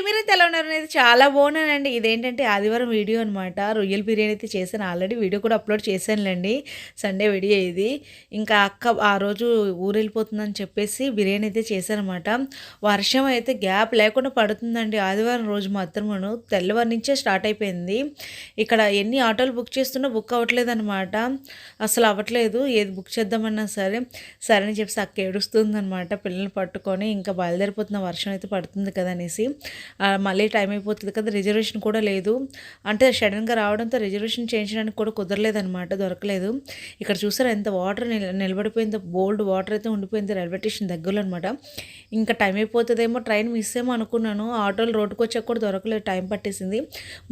అండి మీరైతే ఎలా అనేది చాలా బాగున్నానండి ఇదేంటంటే ఆదివారం వీడియో అనమాట రొయ్యల బిర్యానీ అయితే చేశాను. ఆల్రెడీ వీడియో కూడా అప్లోడ్ చేశానులేండి. సండే వీడియో ఇది. ఇంకా అక్క ఆ రోజు ఊరెళ్ళిపోతుందని చెప్పేసి బిర్యానీ అయితే చేశానమాట వర్షం అయితే గ్యాప్ లేకుండా పడుతుందండి. ఆదివారం రోజు మాత్రమును తెల్లవారి నుంచే స్టార్ట్ అయిపోయింది. ఇక్కడ ఎన్ని ఆటోలు బుక్ చేస్తున్నా బుక్ అవ్వట్లేదు అనమాట అసలు అవ్వట్లేదు. ఏది బుక్ చేద్దామన్నా సరే సరే అని చెప్పేసి అక్క ఏడుస్తుంది అనమాట పిల్లల్ని పట్టుకొని ఇంకా బయలుదేరిపోతున్న వర్షం అయితే పడుతుంది కదా అనేసి. మళ్ళీ టైం అయిపోతుంది కదా రిజర్వేషన్ కూడా లేదు. అంటే సడన్గా రావడంతో రిజర్వేషన్ చేయించడానికి కూడా కుదరలేదనమాట దొరకలేదు. ఇక్కడ చూసారా ఎంత వాటర్ నిలబడిపోయిందో బోల్డ్ వాటర్ అయితే ఉండిపోయింది రైల్వే స్టేషన్ దగ్గరలో అనమాట ఇంకా టైం అయిపోతుందేమో ట్రైన్ మిస్ ఏమో అనుకున్నాను. ఆటోలు రోడ్డుకు వచ్చాక కూడా దొరకలేదు టైం పట్టేసింది.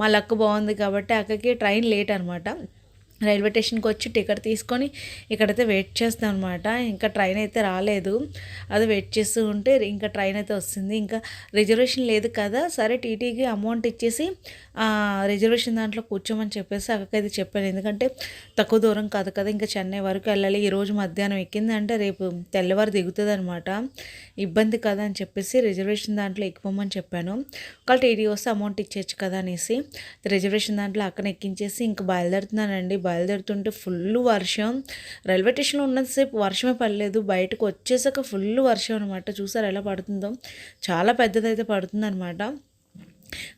మా లక్ బాగుంది కాబట్టి అక్కడికి ట్రైన్ లేట్ అనమాట రైల్వే స్టేషన్కి వచ్చి టికెట్ తీసుకొని ఇక్కడైతే వెయిట్ చేస్తాం అనమాట ఇంకా ట్రైన్ అయితే రాలేదు. అది వెయిట్ చేస్తూ ఉంటే ఇంకా ట్రైన్ అయితే వస్తుంది. ఇంకా రిజర్వేషన్ లేదు కదా సరే టీటీకి అమౌంట్ ఇచ్చేసి రిజర్వేషన్ దాంట్లో కూర్చోమని చెప్పేసి అక్కకైతే చెప్పాను. ఎందుకంటే తక్కువ దూరం కాదు కదా ఇంకా చెన్నై వరకు వెళ్ళాలి. ఈరోజు మధ్యాహ్నం ఎక్కింది అంటే రేపు తెల్లవారు దిగుతుంది అనమాట ఇబ్బంది కదా అని చెప్పేసి రిజర్వేషన్ దాంట్లో ఎక్కిపోమని చెప్పాను. ఒకవేళ టీటీ వస్తే అమౌంట్ ఇచ్చేయచ్చు కదా అనేసి రిజర్వేషన్ దాంట్లో అక్కడ ఎక్కించేసి ఇంకా బయలుదేరుతున్నానండి. బయలుదేరుతుంటే ఫుల్ వర్షం. రైల్వే స్టేషన్లో ఉన్నంతసేపు వర్షమే పడలేదు. బయటకు వచ్చేసాక ఫుల్ వర్షం అనమాట చూసారు ఎలా పడుతుందో? చాలా పెద్దదైతే పడుతుంది అనమాట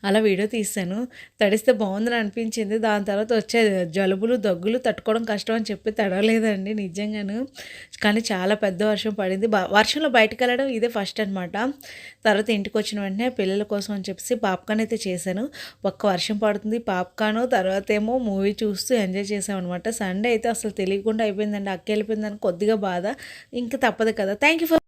అలా వీడియో తీశాను. తడిస్తే బాగుందని అనిపించింది. దాని తర్వాత వచ్చే జలుబులు దగ్గులు తట్టుకోవడం కష్టం అని చెప్పి తడవలేదండి నిజంగాను. కానీ చాలా పెద్ద వర్షం పడింది. వర్షంలో బయటకు వెళ్ళడం ఇదే ఫస్ట్ అనమాట తర్వాత ఇంటికి వచ్చిన వెంటనే పిల్లల కోసం అని చెప్పేసి పాప్కాన్ అయితే చేశాను. ఒక్క వర్షం పడుతుంది. పాప్కాన్ తర్వాత ఏమో మూవీ చూస్తూ ఎంజాయ్ చేసామన్నమాట సండే అయితే అసలు తెలియకుండా అయిపోయిందండి. అక్క వెళ్ళిపోయిందని కొద్దిగా బాధ. ఇంకా తప్పదు కదా. Thank you for